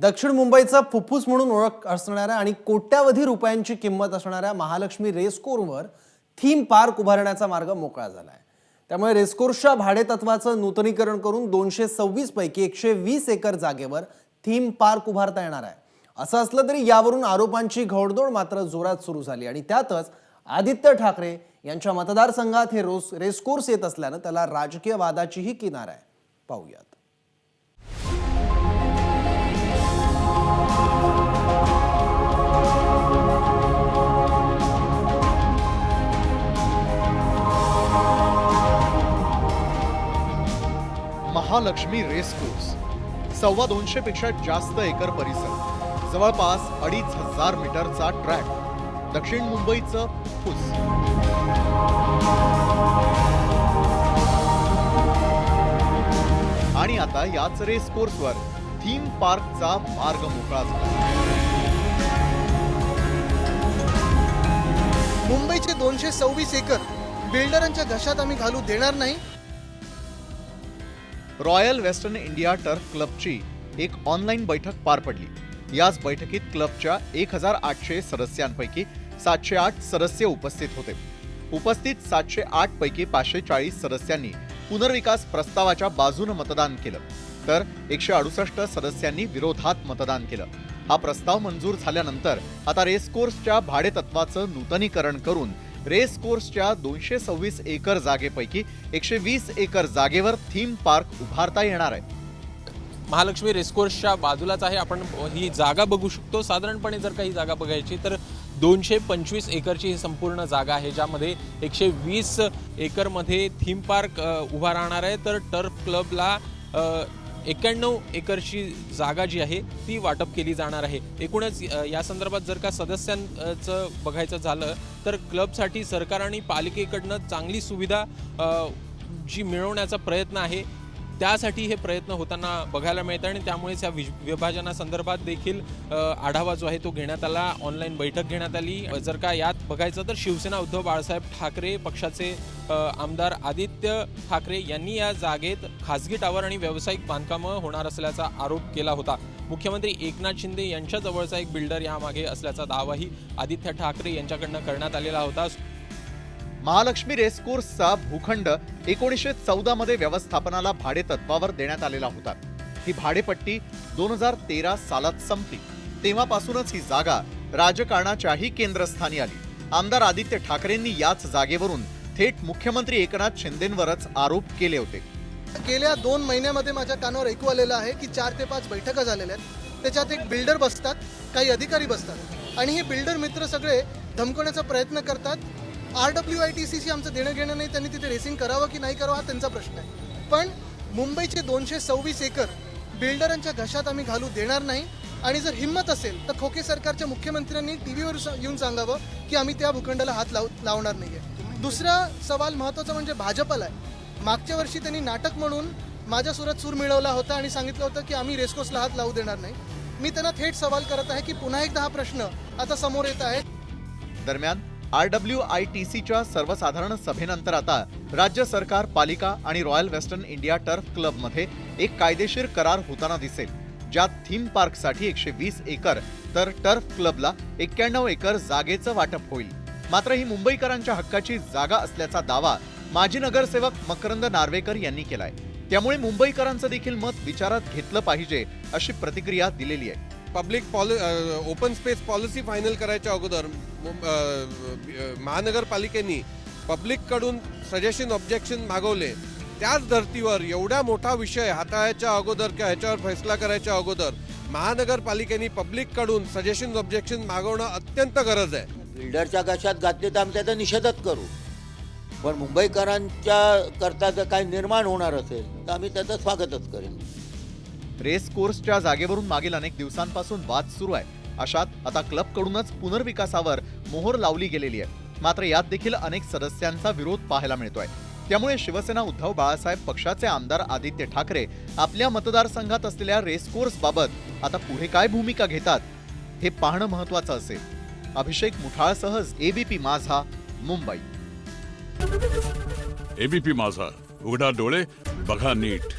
दक्षिण मुंबईचा फुफ्फुस म्हणून ओळख असणाऱ्या आणि कोट्यावधी रुपयांची किंमत असणाऱ्या महालक्ष्मी रेसकोरवर थीम पार्क उभारण्याचा मार्ग मोकळा झाला आहे त्यामुळे रेसकोर्सच्या भाडेतत्वाचं नूतनीकरण करून दोनशे सव्वीस पैकी एकशे वीस एकर जागेवर थीम पार्क उभारता येणार आहे. असं असलं तरी यावरून आरोपांची घोडदोड मात्र जोरात सुरू झाली आणि त्यातच आदित्य ठाकरे यांच्या मतदारसंघात हे रोस रेसकोर्स येत असल्यानं त्याला राजकीय वादाचीही किनार आहे. पाहूयात. Mahalaxmi race course. सव्वा दोनशे पेक्षा जास्त एकर परिसर. जवळपास अडीच हजार मीटरचा ट्रॅक. दक्षिण मुंबईचं फुस. आणि आता याच रेस कोर्सवर थीम पार्कचा मार्ग मोकळा झाला. मुंबईचे दोनशे सव्वीस एकर बिल्डरांच्या घशात आम्ही घालू देणार नाही रॉयल वेस्टर्न इंडिया टर्फ क्लबची एक ऑनलाईन बैठक पार पडली. याच बैठकीत क्लबच्या एक हजार आठशे सदस्यांपैकी सातशे आठ सदस्य उपस्थित होते. उपस्थित सातशे आठ पैकी पाचशे चाळीस सदस्यांनी पुनर्विकास प्रस्तावाच्या बाजूनं मतदान केलं तर एकशे अडुसष्ट सदस्यांनी विरोधात मतदान केलं. हा प्रस्ताव मंजूर झाल्यानंतर आता रेसकोर्सच्या भाडेतत्वाचं नूतनीकरण करून रेस कोर्सच्या दोनशे सव्वीस एकर जागेपैकी एकशे वीस एकर जागेवर थीम पार्क उभारता येणार आहे. महालक्ष्मी रेसकोर्सच्या बाजूलाच आहे. आपण ही जागा बघू शकतो. साधारणपणे जर काही जागा बघायची तर दोनशे पंचवीस एकरची ही संपूर्ण जागा आहे ज्यामध्ये एकशे वीस एकरमध्ये थीम पार्क उभा राहणार आहे. तर टर्फ क्लबला एक्याण्णव एकरची जागा जी आहे ती वाटप केली जाणार आहे. एकूणच या संदर्भात जर का सदस्यांचं बघायचं झालं तर क्लबसाठी सरकार आणि पालिकेकडनं चांगली सुविधा जी मिळवण्याचा प्रयत्न आहे त्यासाठी हे प्रयत्न होताना बघायला मिळतं आणि त्यामुळेच या विज- विभाजनासंदर्भात देखील आढावा जो आहे तो घेण्यात आला. ऑनलाईन बैठक घेण्यात आली. जर का यात बघायचं तर शिवसेना उद्धव बाळासाहेब ठाकरे पक्षाचे आमदार आदित्य ठाकरे यांनी या जागेत खासगी टावर आणि व्यावसायिक बांधकामं होणार असल्याचा आरोप केला होता. मुख्यमंत्री एकनाथ शिंदे यांच्याजवळचा एक बिल्डर यामागे असल्याचा दावाही आदित्य ठाकरे यांच्याकडनं करण्यात आलेला होता. महालक्ष्मी रेसकोर्सचा भूखंड एकोणीसशे चौदा मध्ये व्यवस्थापनाला भाडे तत्वावर देण्यात आलेला होता. ही भाडेपट्टी दोन हजार तेरा सालात संपली. तेव्हापासूनच ही जागा राजकारणाच्याही केंद्रस्थानी आली. आमदार आदित्य ठाकरेंनी याच जागेवरून थेट मुख्यमंत्री एकनाथ शिंदेंवरच आरोप केले होते. गेल्या दोन महिन्यामध्ये माझ्या कानावर ऐकू आलेलं आहे की चार ते पाच बैठका झालेल्या आहेत. त्याच्यात एक बिल्डर बसतात काही अधिकारी बसतात. आणि हे बिल्डर मित्र सगळे धमकवण्याचा प्रयत्न करतात. आर डब्ल्यू आय टी सीशी आमचं देणं घेणं नाही त्यांनी तिथे रेसिंग करावं की नाही करावं हा त्यांचा प्रश्न आहे. पण मुंबईचे दोनशे सव्वीस एकर बिल्डरांच्या घशात आम्ही घालू देणार नाही. आणि जर हिंमत असेल तर खोके सरकारच्या मुख्यमंत्र्यांनी टी व्हीवर येऊन सांगावं की आम्ही त्या भूखंडाला हात लाव लावणार नाहीये. दुसरा सवाल महत्त्वाचा म्हणजे भाजपला आहे. मागच्या वर्षी त्यांनी नाटक म्हणून माझ्या सुरात सूर मिळवला होता आणि सांगितलं होतं की आम्ही रेस्कोसला हात लावू देणार नाही. मी त्यांना थेट सवाल करत आहे की पुन्हा एकदा हा प्रश्न आता समोर येत आहे. दरम्यान आर डब्ल्यू आय टी सीच्या सर्वसाधारण सभेनंतर आता राज्य सरकार पालिका आणि रॉयल वेस्टर्न इंडिया टर्फ क्लबमध्ये एक कायदेशीर करार होताना दिसेल. ज्यात थीम पार्कसाठी एकशे वीस एकर तर टर्फ क्लबला एक्क्याण्णव एकर जागेचं वाटप होईल. मात्र ही मुंबईकरांच्या हक्काची जागा असल्याचा दावा माजी नगरसेवक मकरंद नार्वेकर यांनी केलाय. त्यामुळे मुंबईकरांचं देखील मत विचारात घेतलं पाहिजे अशी प्रतिक्रिया दिलेली आहे. Public पॉलि open space policy final करायच्या अगोदर मुं- महानगरपालिकेनी पब्लिककडून सजेशन ऑब्जेक्शन मागवले. त्याच धर्तीवर एवढा मोठा विषय हाताळायच्या अगोदर किंवा ह्याच्यावर फैसला करायच्या अगोदर महानगरपालिकेने पब्लिककडून सजेशन ऑब्जेक्शन मागवणं अत्यंत गरज आहे. बिल्डरच्या कशात घातले तर आम्ही त्याचा निषेधच करू. पण मुंबईकरांच्या करता जर काही निर्माण होणार असेल तर आम्ही त्याचं स्वागतच करेन. रेस कोर्सच्या जागेवरून मागील अनेक दिवसांपासून वाद सुरू आहे. अशात आता क्लबकडूनच पुनर्विकासावर मोहर लावली गेलेली आहे. मात्र यात देखील अनेक सदस्यांचा विरोध पाहायला मिळतोय. त्यामुळे शिवसेना उद्धव बाळासाहेब पक्षाचे आमदार आदित्य ठाकरे आपल्या मतदारसंघात असलेल्या रेस कोर्स बाबत आता पुढे काय भूमिका घेतात हे पाहणं महत्वाचं असेल. अभिषेक मुठाळसह एबीपी माझा मुंबई. एबीपी माझा. उघडा डोळे बघा नीट.